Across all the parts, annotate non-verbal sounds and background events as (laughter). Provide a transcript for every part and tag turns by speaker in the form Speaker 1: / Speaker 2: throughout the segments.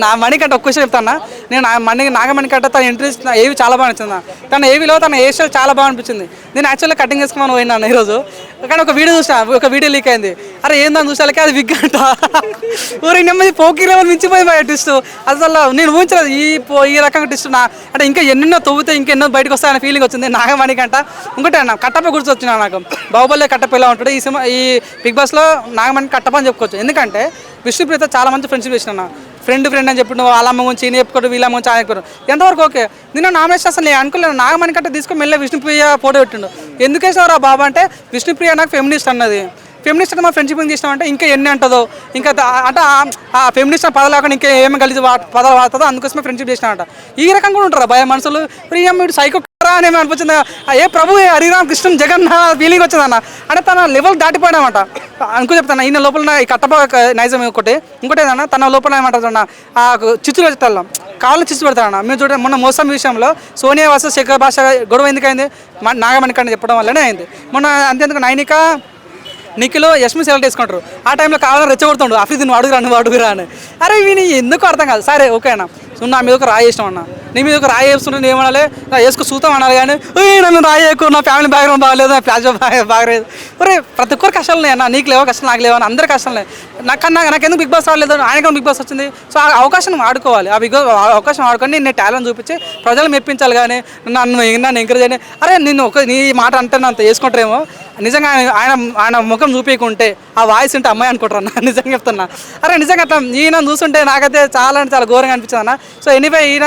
Speaker 1: నా మణికంట ఒక్క విషయం చెప్తాను? నేను నా మణి నాగమణికంట తన ఇంట్రెస్ట్ ఏవి చాలా బాగా నచ్చింది తన ఏవిలో తన హెయిర్ స్టైల్ చాలా బాగా అనిపించింది. నేను యాక్చువల్గా కటింగ్ చేసుకున్నాను పోయినాను ఈరోజు. కానీ ఒక వీడియో చూసిన ఒక వీడియో లీక్ అయింది. అరే ఏందని చూసాలకి అది విగ్ అంట. ఊరి నెమ్మది పోకీ లెవెల్ మించిపోయి బయట ట్విస్ట్ అసలు నేను ఊహించలేదు ఈ పో- ఈ రకంగా ట్విస్ట్ నా. అంటే ఇంకా ఎన్నెన్నో తవ్వుతే ఇంకెన్నో బయటకు వస్తాయనే ఫీలింగ్ వచ్చింది నాగమణి కంట. ఇంకోటి అన్న కట్టప్ప గుర్తొచ్చిన నాకు. బాహుబలి కట్టప్ప ఎలా ఉంటాడు? ఈ సినిమా ఈ బిగ్ బాస్లో నాగమణి కట్టప్ప అని చెప్పుకోవచ్చు. ఎందుకంటే విష్ణుప్రియతో చాలా మంచి ఫ్రెండ్షిప్ చేసిన ఫ్రెండ్ ఫ్రెండ్ అని చెప్పిన వాళ్ళ అమ్మ గురించి ఈయన చెప్పుకోరు వీళ్ళ అమ్మ గురించి ఆయన చెప్పుకోరు ఎంతవరకు ఓకే? నిన్న నామినేషన్ అసలు నేను అనుకోలేదు నాగమణి కంటే తీసుకుని మెల్ల విష్ణుప్రియ ఫోటో పెట్టిండు. ఎందుకు వేసావు బాబా అంటే విష్ణుప్రియ నాకు ఫెమినిస్ట్ అన్నది. ఫెమినిస్ట్ మా ఫ్రెండ్షిప్ చేసినామంటే ఇంకా ఎన్ని అంటుందో ఇంకా అంటే ఆ- ఫెమినిస్ట్ పదాలు ఇంకా ఏమి కలిసి వా- పదాలు వాడుతుందో అందుకోసమే ఫ్రెండ్షిప్ చేసినామంట ఈ రకంగా కూడా ఉంటారా భయ మనుషులు ప్రియం వీడు సైకో అని అనిపించింది? ఏ ప్రభు హరిరామ్ కృష్ణ జగన్ ఫీలింగ్ వచ్చిందన్న. అంటే తన లెవెల్ దాటిపోయినామంట. అనుకో చెప్తాను ఈయన లోపల ఈ కట్టప నైజం ఒకటి ఇంకోటి ఏదన్నా తన లోపల ఏమంటారు ఆ చిచ్చులు పెట్టాలి కాళ్ళు చిచ్చు పెడతాడన్న మేము చూడండి మొన్న మోసం విషయంలో సోనియా వాసు శేఖర్ భాష గొడవ ఎందుకైంది? మ- నాగమణికండ చెప్పడం వల్లనే అయింది. మొన్న అంతేందుకు నైనిక నిఖిలో యష్మి సెలెక్ట్ చేసుకుంటారు. ఆ టైంలో కావాలని రెచ్చగొడుతుండు. అఫీజ్ నువ్వు అడుగురా నువ్వు అడుగురా అని. అరే వీని ఎందుకు అర్థం కాదు. సరే ఓకే అన్న. నువ్వు నా మీద ఒక రాయి వేసినావు అన్నా. నీ మీద ఒక రాయి వేస్తుంటే నేను ఏమనాలి? నా వేసుకు చూతాం అనాలి కానీ నన్ను రాయి ఎక్కువ నా ఫ్యామిలీ బ్యాక్గ్రౌండ్ బాగలేదు నా ప్లాజో బాగలేదు. ఒరే ప్రతి ఒక్కరు కష్టాలు ఉన్నాయి అన్న నీకు లేవో కష్టాలు నాకు లేవో అని అందరి కష్టాలు ఉన్నాయి. నాకన్నా నాకు ఎందుకు బిగ్ బాస్ రాలేదు? ఆయనకన్నా బిగ్ బాస్ వచ్చింది. సో ఆ అవకాశం వాడుకోవాలి. ఆ బిగ్ అవకాశం ఆడుకొని నేను టాలెంట్ చూపించి ప్రజలు మెప్పించాలి కానీ నన్ను నన్ను ఎంకరేజ్ అని అరే నిన్ను ఒక నీ మాట అంటే అంత వేసుకుంటారేమో నిజంగా ఆయన- ఆయన ముఖం చూపించుకుంటే ఆ వాయిస్ ఉంటే అమ్మాయి అనుకుంటారు అన్న (laughs) నిజంగా చెప్తున్నా. అరే నిజంగా అట్లా ఈయన చూస్తుంటే నాకైతే చాలా అంటే చాలా ఘోరంగా అనిపించింది అన్న. సో ఎనీవే ఈయన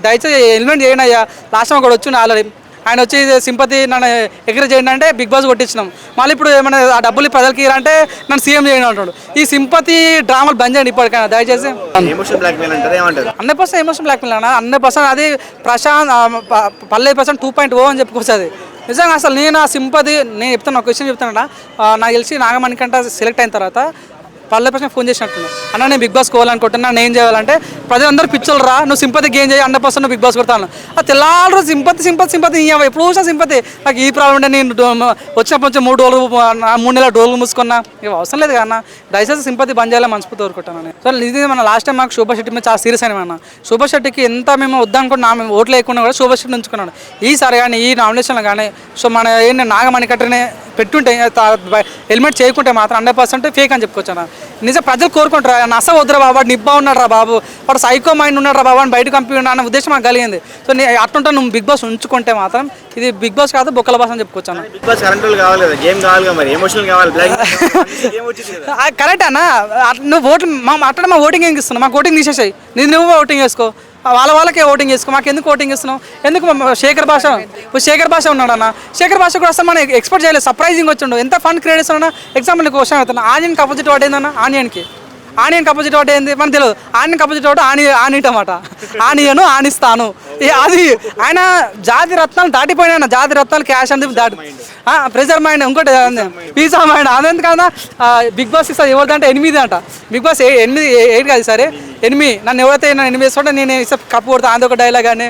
Speaker 1: దయచేసి ఎలిమెంట్ చేయండి అయ్యా. లాస్ట్ టైం కూడా వచ్చి ఆల్రెడీ. ఆయన వచ్చి సింపతి నన్ను ఎగర చేయండి అంటే బిగ్ బాస్ కొట్టించినాం. మళ్ళీ ఇప్పుడు ఏమైనా ఆ డబ్బులు ప్రజలకి ఇవ్వాలంటే నన్ను సీఎం చేయండి అంటాడు ఈ సింపతి డ్రామాలు బంద్ చేయండి ఇప్పటికైనా. దయచేసి.
Speaker 2: Blackmail
Speaker 1: hundred percent emotion black mail అన్న. హండ్రెడ్ పర్సెంట్ అది ప్రశాంత్ పల్లె పర్సెంట్ టూ పాయింట్ ఓ అని చెప్పుకోవచ్చు అది నిజంగా అసలు నేను ఆ సింపతి? నేను చెప్తాను ఒక విషయం చెప్తానట నాకు తెలిసి నాగమణికంట సెలెక్ట్ అయిన తర్వాత పల్లె ప్రశ్న ఫోన్ చేసినట్టున్నాను అన్న నేను బిగ్ బాస్ కోవాలనుకుంటున్నా నేను ఏం చేయాలంటే ప్రజలందరూ పిచ్చోళ్ళు రా నువ్వు సింపతి గేమ్ చేయి హండ్రెడ్ పర్సెంట్ బిగ్ బాస్ కొడతాను. ఆ తెల్లారు సింపతి సింపతి సింపతి ఇవ్వ ఎప్పుడు చూసినా సింపతి. నాకు ఈ ప్రాబ్లం ఉంటే నేను వచ్చినప్పటి నుంచి మూడు రోజులు మూడు నెలల డోర్లు మూసుకున్నా. ఇవి అవసరం లేదు కదా దయచేసి సింపతి బంద్ చేయాలని మనస్ఫూర్తి కోరుకుంటాను సో ఇది మన లాస్ట్ టైం మాకు శోభా శెట్టి మీద చాలా సీరియస్ అయినా అన్న. శోభా శెట్టికి ఎంత మేము వద్దనుకున్నా మేము ఓట్లు లేకుండా కూడా శోభా శెట్టి ఉంచుకున్నాను ఈసారి కానీ ఈ నామినేషన్లో కానీ సో మన ఏంటి నాగమణికట్టనే పెట్టుంటే హెల్మెట్ చేయకుంటే మాత్రం హండ్రెడ్ పర్సెంట్ ఫేక్ అని చెప్పుకోవచ్చు అన్న. నిజం ప్రజలు కోరుకుంటారు ఆయన అసలు వద్దురా బాబు వాడు నిబ్బా ఉన్నాడు రా బాబు వాడు సైకో మైండ్ ఉన్నాడు రా బాబు అని బయటకు పంపి అన్న ఉద్దేశం నాకు కలిగింది. సో నీ అట్టుంటే నువ్వు బిగ్ బాస్ ఉంచుకుంటే మాత్రం ఇది బిగ్ బాస్ కాదు బొక్కల బాస్ అని చెప్పుకోవచ్చు
Speaker 2: బిగ్ బాస్ కరెంట్ కావాలి కదా గేమ్ కావాలి కదా మరి ఎమోషనల్ కావాలి (laughs)
Speaker 1: కరెక్ట్ అన్న. నువ్వు ఓట్లు మా అట్లా మా ఓటింగ్ ఏం ఇస్తున్నావు మాకు ఓటింగ్ తీసేసాయి. నేను నువ్వు ఓటింగ్ వేసుకో వాళ్ళ వాళ్ళకే ఓటింగ్ వేసుకో మాకు ఎందుకు ఓటింగ్ ఇస్తున్నావు ఎందుకు మా- శేఖర్ భాష శేఖర్ భాష ఉన్నాడు అన్న. శేఖర్ భాష కూడా అసలు మనం ఎక్స్పెక్ట్ చేయలేదు. సర్ప్రైజింగ్ వచ్చిండు. ఎంత ఫండ్ క్రియేట్ చేస్తున్నా ఎగ్జాంపుల్ నీకు క్వశ్చన్ అవుతున్నా ఆనియన్కి అపోజిట్ వాడు ఏందన్న ఆనియన్కి. ఆనియన్కి అపోజిట్ వాడు ఏంది? మనకు తెలియదు ఆనియన్కి అపోజిట్ వాడు ఆని ఆని టమాట ఆనియను ఆనిస్తాను. అది ఆయన జాతి రత్నాలు దాటిపోయినా జాతి రత్నాలు క్యాష్ అనేది దాటి ప్రెజర్ మైండ్ ఇంకోటి పీసా మైండ్ అదంత కదా బిగ్ బాస్ ఇస్తా ఎవరిదంటే ఎనిమిది అంట. బిగ్ బాస్ ఏ- ఎనిమిది ఏ- ఎయిట్ కాదు సరే ఎనిమిది. నన్ను ఎవరైతే నన్ను ఎనిమిది వేసుకుంటే నేను ఇసా కప్పు కొడతా అది ఒక డైలాగ్ కానీ.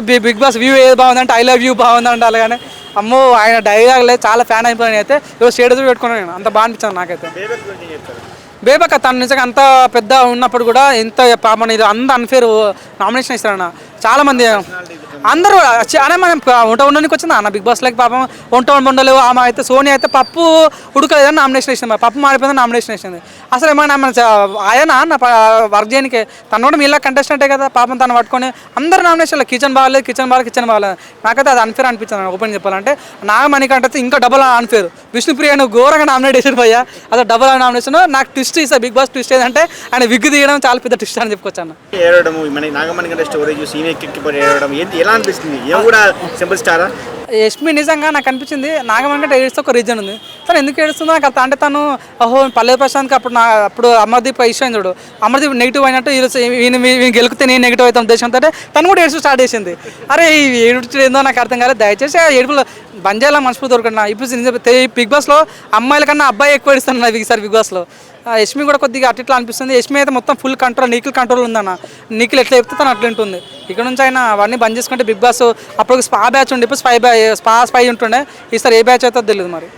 Speaker 1: బి బిగ్ బాస్ వ్యూ ఏది బాగుందంటే ఐ లవ్ యూ బాగుంది అలా కానీ. అమ్మో ఆయన డైలాగ్లే చాలా ఫ్యాన్ అయిపోయాను అయితే. ఎవరు స్టేటస్ పెట్టుకున్నాను నేను. అంత బాగా అనిపించాను నాకైతే.
Speaker 2: బేబక్
Speaker 1: బేబక్క తను నిజంగా అంత పెద్ద ఉన్నప్పుడు కూడా ఎంత పాపం ఇది అంత అన్ఫేర్ నామినేషన్ ఇస్తారన్న. చాలా మంది అందరూ అనే మనం వంట ఉండడానికి వచ్చింది? అన్న బిగ్ బాస్ లైక్ పాపం వంట ఉండలేవు. ఆమె అయితే సోనియా అయితే పప్పు ఉడకలేదని నామినేషన్ వేసింది. పప్పు మాడిపోయిందని నామినేషన్ వేసింది. అసలు ఏమైనా మన ఆయన నా వర్క్ చేయడానికి తను కూడా మీలా కంటెస్టెంటే కదా పాపం తను పట్టుకొని అందరు నామినేషన్లో కిచెన్ బాగాలేదు కిచెన్ బాగాలేదు కిచెన్ బాగాలేదు నాకైతే అది అన్ఫేర్ అనిపించింది ఓపెన్ చెప్పాలంటే. నాగమణికంటే ఇంకా డబుల్ అన్ఫేర్ విష్ణుప్రియను ఘోరంగా నామినేట్ చేసాడు భయ్యా. అది డబుల్ నామినేషన్ నాకు ట్విస్ట్ ఇస్తా బిగ్ బాస్ ట్విస్ట్ ఏంటంటే ఆయన విగ్గు తీయడం చాలా పెద్ద ట్విస్ట్ అని చెప్పుకోవచ్చు అన్న.
Speaker 2: ఏడవడం నాగమణి కంటే ఎక్కిపోయి ఏడవడం. ఏంటి ఎలా అనిపిస్తుంది. ఏం కూడా సింపుల్ స్టారా?
Speaker 1: యష్మి నిజంగా నాకు అనిపించింది. నాగమణి అంటే ఒక రీజన్ ఉంది. తను ఎందుకు ఏడుస్తుందో నాకు అంటే తను ఓహో పల్లె ప్రశాంత్కి అప్పుడు నా అప్పుడు అమర్దీప్ ఇష్టం చూడు. అమర్దీప్ నెగిటివ్ అయినట్టు ఈరోజు ఈయన గెలికితే నేను నెగిటివ్ అవుతాం ఉద్దేశంతో తను కూడా ఏడుచు స్టార్ట్ చేసింది. అరే ఈ ఏడుచు ఏందో నాకు అర్థం కాలేదు. దయచేసి ఆ ఏడుపులో బంద్ చేయాలని మనస్ఫూర్తి దొరకన్నా ఇప్పుడు ఈ బిగ్ బాస్లో అమ్మాయిల కన్నా అబ్బాయి ఎక్కువ ఏడుస్తాను ఈసారి బిగ్ బాస్లో. ఆ యష్మి కూడా కొద్దిగా అట్లా ఇట్లా అనిపిస్తుంది. యష్మి అయితే మొత్తం ఫుల్ కంట్రోల్ నీకుల్ కంట్రోల్ ఉందన్న. నీకులు ఎట్లా చెప్తే తను అట్లా ఉంటుంది. ఇక్కడ నుంచి అయినా అవన్నీ బంద్ చేసుకుంటే బిగ్ బాస్ అప్పుడు స్పా బ్యాచ్ ఉండి ఇప్పుడు స్పై బ్యా స్పా స్పై ఉంటుండే. ఈసారి ఏ బ్యాచ్ అవుతుందో తెలియదు మరి.